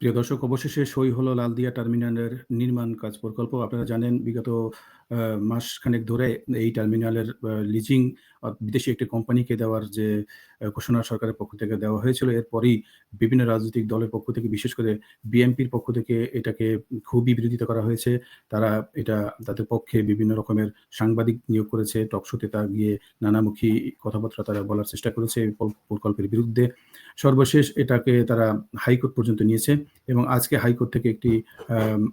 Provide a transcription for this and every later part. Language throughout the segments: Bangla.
প্রিয় দর্শক অবশেষে সই হলো লালদিয়া টার্মিনালের নির্মাণ কাজ প্রকল্প। আপনারা জানেন বিগত মাসখানেক ধরে এই টার্মিনালের লিজিং বিদেশি একটি কোম্পানিকে দেওয়ার যে ঘোষণা সরকারের পক্ষ থেকে দেওয়া হয়েছিল, এরপরই বিভিন্ন রাজনৈতিক দলের পক্ষ থেকে বিশেষ করে বিএনপির পক্ষ থেকে এটাকে খুবই বিরোধিতা করা হয়েছে। তারা এটা তাদের পক্ষে বিভিন্ন রকমের সাংবাদিক নিয়োগ করেছে। টকশোতে তা গিয়ে নানামুখী কথাবার্তা তারা বলার চেষ্টা করেছে প্রকল্পের বিরুদ্ধে। সর্বশেষ এটাকে তারা হাইকোর্ট পর্যন্ত নিয়েছে এবং আজকে হাইকোর্ট থেকে একটি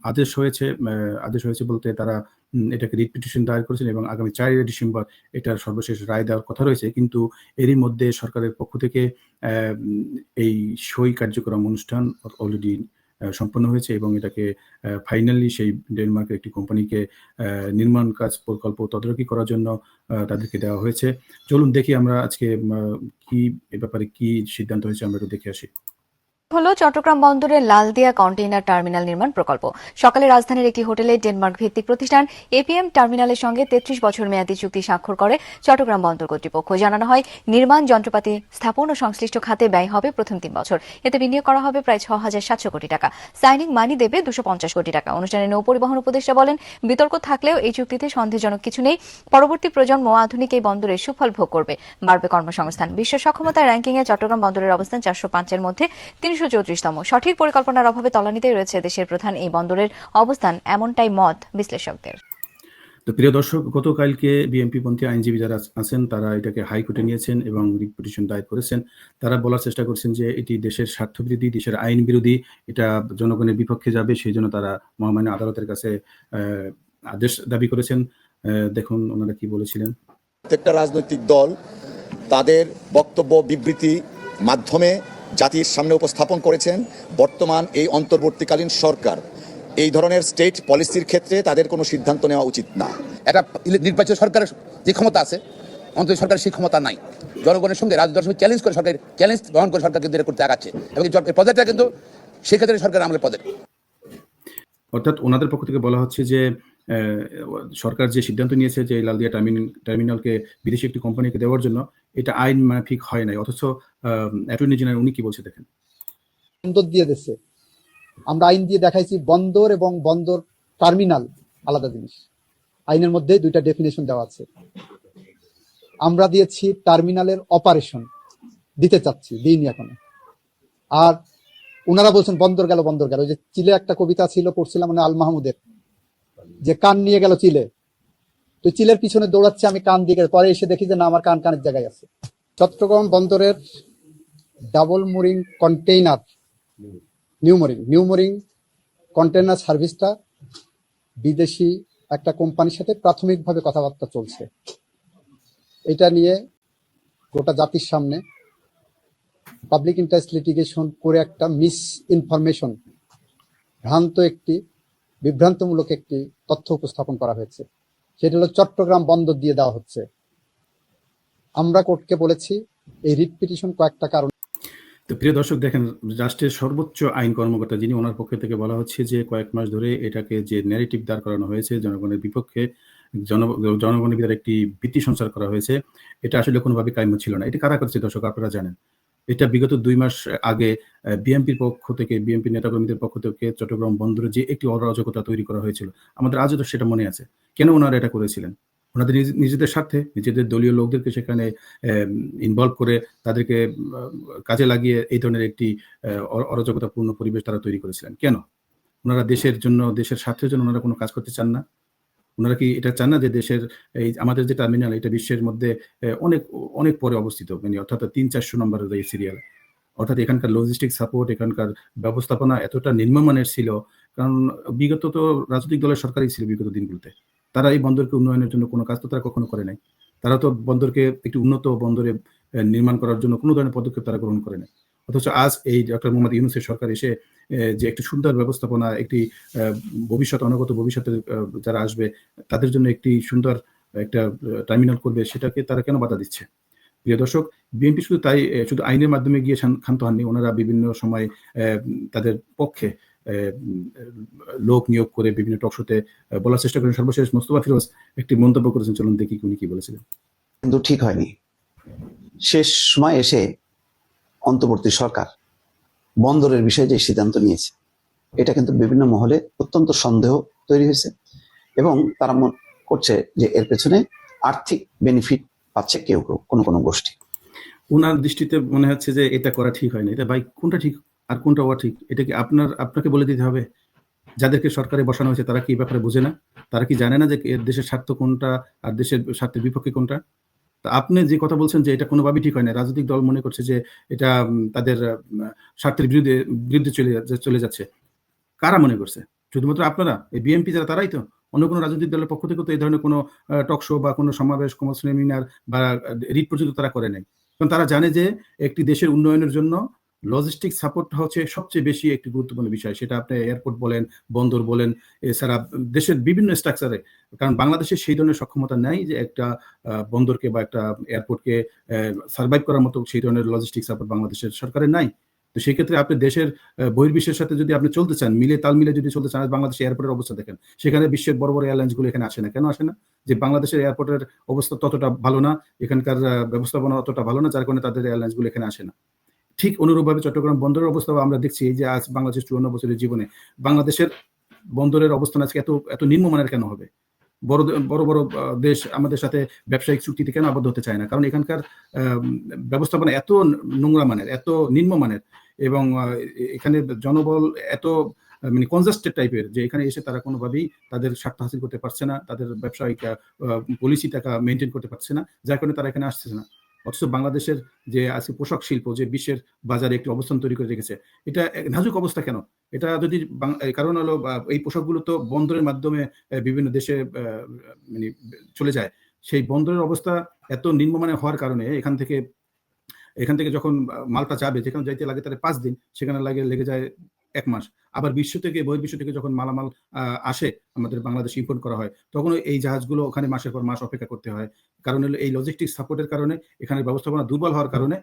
আদেশ হয়েছে। আদেশ হয়েছে বলতে তারা এটাকে রিট পিটিশন দায়ের করেছেন এবং আগামী চারই ডিসেম্বর এটার সর্বশেষ রায় দেওয়ার কথা রয়েছে। কিন্তু এরই মধ্যে সরকারের পক্ষ থেকে এই সই কার্যক্রম অনুষ্ঠান অলরেডি সম্পন্ন হয়েছে এবং এটাকে ফাইনালি সেই ডেনমার্কের একটি কোম্পানিকে নির্মাণ কাজ প্রকল্প তদারকি করার জন্য তাদেরকে দেওয়া হয়েছে। চলুন দেখি আমরা আজকে কি, এ ব্যাপারে কি সিদ্ধান্ত হয়েছে আমরা একটু দেখে আসি। হলো চট্টগ্রাম বন্দরের লালদিয়া কন্টেইনার টার্মিনাল নির্মাণ প্রকল্প। সকালে রাজধানীর একটি হোটেলে ডেনমার্ক ভিত্তিক প্রতিষ্ঠান এপিএম টার্মিনালের সঙ্গে তেত্রিশ বছর মেয়াদী চুক্তি স্বাক্ষর করে চট্টগ্রাম বন্দর কর্তৃপক্ষ। জানানো হয়, নির্মাণ যন্ত্রপাতি স্থাপন ও সংশ্লিষ্ট খাতে ব্যয় হবে প্রথম তিন বছর। এতে বিনিয়োগ করা হবে প্রায় ছ হাজার সাতশো কোটি টাকা। সাইনিং মানি দেবে দুশো পঞ্চাশ কোটি টাকা। অনুষ্ঠানে নৌ পরিবহন উপদেষ্টা বলেন, বিতর্ক থাকলেও এই চুক্তিতে সন্দেহজনক কিছু নেই। পরবর্তী প্রজন্ম আধুনিক এই বন্দরের সুফল ভোগ করবে। বাড়বে কর্মসংস্থান। বিশ্ব সক্ষমতার র্যাঙ্কিংয়ে চট্টগ্রাম বন্দরের অবস্থান চারশো পাঁচের মধ্যে। তিনশো চৌত্রিশতম সঠিক পরিকল্পনার অভাবে তলানিতেই রয়েছে দেশের প্রধান এই বন্দরের অবস্থান এমনটাই মত বিশ্লেষকদের তো প্রিয় দর্শক গতকালকে বিএনপি পন্থী আইনজীবী যারা আছেন তারা এটাকে হাইকোর্টে নিয়েছেন এবং রিট পিটিশন দায়ের করেছেন। তারা বলার চেষ্টা করছেন যে এটি দেশের স্বার্থবিরোধী, দেশের আইন বিরোধী, এটা জনগণের বিপক্ষে যাবে সেই জন্য তারা মহামান্য আদালতের কাছে আদেশ দাবি করেছেন। দেখুন ওনারা কি বলেছিলেন। প্রত্যেকটা রাজনৈতিক দল তাদের বক্তব্য বিবৃতি মাধ্যমে জাতির সামনে উপস্থাপন করেছেন বর্তমান এই অন্তর্বর্তীকালীন সরকার। এই ধরনের স্টেট পলিসির ক্ষেত্রে তাদের কোনো সিদ্ধান্ত নেওয়া উচিত না। একটা ইলে- নির্বাচিত সরকারের যে ক্ষমতা আছে অন্তত সরকারের সেই ক্ষমতা নাই। জনগণের সঙ্গে রাজনীতির সঙ্গে চ্যালেঞ্জ করে সরকার চ্যালেঞ্জ গ্রহণ করে সরকার কিন্তু এটা করতে আগাচ্ছে। এবং এই পদটা কিন্তু সেক্ষেত্রে সরকার আমলের পদে অর্থাৎ ওনাদের পক্ষ থেকে বলা হচ্ছে যে সরকার যে সিদ্ধান্ত নিয়েছে যে লালদিয়া টার্মিনাল টার্মিনালকে বিদেশি একটি কোম্পানিকে দেওয়ার জন্য এটা আইন মাফিক হয় নাই। অথচ অ্যাটর্নি জেনারেল উনি কি বলছে দেখেন। বন্দর দিয়ে দিচ্ছে। আমরা আইন দিয়ে দেখাইছি বন্দর এবং বন্দর টার্মিনাল আলাদা জিনিস। আইনের মধ্যে দুইটা ডেফিনেশন দেওয়া আছে। আমরা দিয়েছি টার্মিনালের অপারেশন দিতে চাচ্ছি, দিইনি এখন। আর ওনারা বলছেন, বন্দর গেল বন্দর গেল। যে চিলে একটা কবিতা ছিল, পড়ছিলাম মানে আল মাহমুদের যে কান নিয়ে গেল চিলে। তো চিলের পিছনে দৌড়াচ্ছে, আমি কান দিকে পরে এসে দেখি যে না, আমার কান কানের জায়গায় আছে। চট্টগ্রাম বন্দরের double mooring container new mooring new mooring container সার্ভিসটা বিদেশি একটা কোম্পানির সাথে প্রাথমিকভাবে কথাবার্তা চলছে। এটা নিয়ে গোটা জাতির সামনে পাবলিক ইন্টারেস্ট লিটিগেশন করে একটা মিস ইনফরমেশন ভ্রান্ত একটি, বিভ্রান্তমূলক একটি তথ্য উপস্থাপন করা হয়েছে। সেটা হলো চট্টগ্রাম বন্দর দিয়ে দেওয়া হচ্ছে আমরা কোর্টকে বলেছি, এই রিট পিটিশন কয়েকটা কারণ তো প্রিয় দর্শক, দেখেন, রাষ্ট্রের সর্বোচ্চ আইন কর্মকর্তা যিনি ওনার পক্ষ থেকে বলা হচ্ছে যে কয়েক মাস ধরে এটাকে যে ন্যারেটিভ দাঁড় করানো হয়েছে জনগণের বিপক্ষে, জন, জনগণের ভিতরে একটি ভীতি সঞ্চার করা হয়েছে, এটা আসলে কোনোভাবে কাম্য ছিল না। এটা কারা করেছে দর্শক, আপনারা জানেন। এটা বিগত দুই মাস আগে বিএনপির পক্ষ থেকে, বিএনপি নেতাকর্মীদের পক্ষ থেকে চট্টগ্রাম বন্দরে যে একটি অরাজকতা তৈরি করা হয়েছিল। আমাদের আজও তো সেটা মনে আছে। কেন ওনারা এটা করেছিলেন? ওনাদের নিজ নিজেদের স্বার্থে নিজেদের দলীয় লোকদেরকে সেখানে ইনভলভ করে তাদেরকে কাজে লাগিয়ে এই ধরনের একটি অরাজকতাপূর্ণ পরিবেশ তারা তৈরি করেছিলেন। কেন? ওনারা দেশের জন্য, দেশের স্বার্থের জন্য ওনারা কোনো কাজ করতে চান না? ওনারা কি এটা চান না যে দেশের এই আমাদের যে টার্মিনাল এটা বিশ্বের মধ্যে অনেক অনেক পরে অবস্থিত মানে অর্থাৎ ৩-৪০০ নম্বরের এই সিরিয়াল। অর্থাৎ এখানকার লজিস্টিক সাপোর্ট, এখানকার ব্যবস্থাপনা এতটা নিম্নমানের ছিল কারণ বিগত তো রাজনৈতিক দলের সরকারই ছিল বিগত দিনগুলোতে। তারা এই বন্দরকে উন্নয়নের জন্য কোনো কাজ তো তারা কখনো করে নাই। তারা তো বন্দরকে একটি উন্নত বন্দরে নির্মাণ করার জন্য কোনো ধরনের পদক্ষেপ তারা গ্রহণ করে নাই। অথচ আজ এই ডক্টর মোহাম্মদ ইউনুসের সরকার এসে যে একটি সুন্দর ব্যবস্থাপনা, একটি ভবিষ্যৎ, অনাগত ভবিষ্যতের আ যারা আসবে, তাদের জন্য একটি সুন্দর একটা টার্মিনাল করবে, সেটাকে তারা কেন বাধা দিচ্ছে? প্রিয় দর্শক, বিএনপি শুধু তাই শুধু আইনের মাধ্যমে গিয়ে ক্ষান্ত হননি। ওনারা বিভিন্ন সময় তাদের পক্ষে লোক নিয়োগ করে বিভিন্ন টক শোতে বলার চেষ্টা করেন। সর্বশেষ মোস্তফা ফিরোজ একটি মন্তব্য করেছেন। চলুন দেখি উনি কি বলেছিলেন। কিন্তু ঠিক হয়নি শেষ সময় এসে অন্তর্বর্তী সরকার বন্দরের বিষয়ে যে সিদ্ধান্ত নিয়েছে এটা কিন্তু বিভিন্ন মহলে অত্যন্ত সন্দেহ তৈরি হয়েছে এবং তারা মনে করছে যে এর পেছনে আর্থিক বেনিফিট পাচ্ছে কেউ কেউ কোনো কোনো গোষ্ঠী ওনার দৃষ্টিতে মনে হচ্ছে যে এটা করা ঠিক হয়নি এটা ভাই কোনটা ঠিক আর কোনটা ঠিক? এটা কি আপনার, আপনাকে বলে দিতে হবে? যাদেরকে সরকারে বসানো হয়েছে, তারা কি এই ব্যাপারে বোঝে না? তারা কি জানে না যে দেশের স্বার্থ কোনটা আর দেশের স্বার্থের বিপক্ষে কোনটা? তা আপনি যে কথা বলছেন যে এটা কোনোভাবেই ঠিক হয় না, রাজনৈতিক দল মনে করছে যে এটা তাদের স্বার্থের বিরুদ্ধে বিরুদ্ধে চলে চলে যাচ্ছে। কারা মনে করছে? শুধুমাত্র আপনারা? এই বিএনপি যারা, তারাই তো। অন্য কোনো রাজনৈতিক দলের পক্ষ থেকে তো এই ধরনের কোনো টক শো বা কোনো সমাবেশ, কোনো সেমিনার বা রিট পর্যন্ত তারা করে নাই। কারণ তারা জানে যে একটি দেশের উন্নয়নের জন্য লজিস্টিক সাপোর্টটা হচ্ছে সবচেয়ে বেশি একটি গুরুত্বপূর্ণ বিষয়। সেটা আপনি এয়ারপোর্ট বলেন, বন্দর বলেন এছাড়া দেশের বিভিন্ন স্ট্রাকচারে কারণ বাংলাদেশে সেই ধরনের সক্ষমতা নেই যে একটা বন্দরকে বা একটা এয়ারপোর্টকে সার্ভাইভ করার মতো সেই ধরনের লজিস্টিক সাপোর্ট বাংলাদেশের সরকারের নাই। তো সেই ক্ষেত্রে আপনি দেশের বহির্বিশ্বের সাথে যদি আপনি চলতে চান, মিলে তাল মিলে যদি চলতে চান বাংলাদেশের এয়ারপোর্টের অবস্থা দেখেন। সেখানে বিশ্বের বড় বড় এয়ারলাইন্সগুলো এখানে আসে না। কেন আসে না? যে বাংলাদেশের এয়ারপোর্টের অবস্থা ততটা ভালো না, এখানকার ব্যবস্থাপনা অতটা ভালো না, যার কারণে তাদের এয়ারলাইন্সগুলো এখানে আসে না। ঠিক অনুরূপভাবে চট্টগ্রাম বন্দরের অবস্থা আমরা দেখছি যে আজ বাংলাদেশ চুয়ান্ন বছরের জীবনে বাংলাদেশের বন্দরের অবস্থান আজকে এত এত নিম্নমানের কেন হবে? বড় বড় বড় দেশ আমাদের সাথে ব্যবসায়িক চুক্তিতে কেন আবদ্ধ হতে চায় না? কারণ এখানকার ব্যবস্থাপনা এত নোংরা মানের, এত নিম্নমানের এবং এখানে জনবল এত মানে কনজাস্টেড টাইপের যে এখানে এসে তারা কোনোভাবেই তাদের স্বার্থ হাসিল করতে পারছে না, তাদের ব্যবসায়িক পলিসি টাকা মেনটেন করতে পারছে না, যার কারণে তারা এখানে আসছে না। অথচ বাংলাদেশের যে আজকে পোশাক শিল্প, যে বিশ্বের বাজারে একটি অবস্থান তৈরি করে রেখেছে, এটা নাজুক অবস্থা কেন? এটা যদি কারণ হলো এই পোশাকগুলো তো বন্দরের মাধ্যমে বিভিন্ন দেশে মানে চলে যায়। সেই বন্দরের অবস্থা এত নিম্নমানের হওয়ার কারণে এখান থেকে এখান থেকে যখন মালটা যাবে, যেখানে যাইতে লাগে তাহলে পাঁচ দিন, সেখানে লাগে, লেগে যায় এক মাস। আবার বিশ্ব থেকে, বহির্বিশ্ব থেকে যখন মালামাল আসে, আমাদের বাংলাদেশ ইম্পোর্ট করা হয় তখন এই জাহাজগুলো ওখানে মাসের পর মাস অপেক্ষা করতে হয়। কারণ হলো এই লজিস্টিক সাপোর্টের কারণে এখানে ব্যবস্থাপনা দুর্বল হওয়ার কারণে,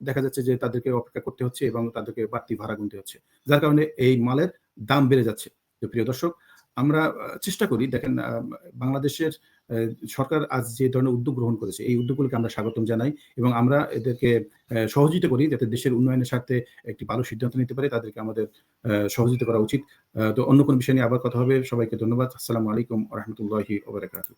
দেখা যাচ্ছে যে তাদেরকে অপেক্ষা করতে হচ্ছে এবং তাদেরকে বাড়তি ভাড়া গুনতে হচ্ছে। যার কারণে এই মালের দাম বেড়ে যাচ্ছে। তো প্রিয় দর্শক, আমরা চেষ্টা করি, দেখেন বাংলাদেশের সরকার আজ যে ধরনের উদ্যোগ গ্রহণ করেছে, এই উদ্যোগগুলোকে আমরা স্বাগতম জানাই এবং আমরা এদেরকে সহযোগিতা করি যাতে দেশের উন্নয়নের স্বার্থে একটি ভালো সিদ্ধান্ত নিতে পারে, তাদেরকে আমাদের সহযোগিতা করা উচিত। তো অন্য কোনো বিষয় নিয়ে আবার কথা হবে। সবাইকে ধন্যবাদ। আসসালামু আলাইকুম রহমতুল্লাহি ওবরাকাতুহ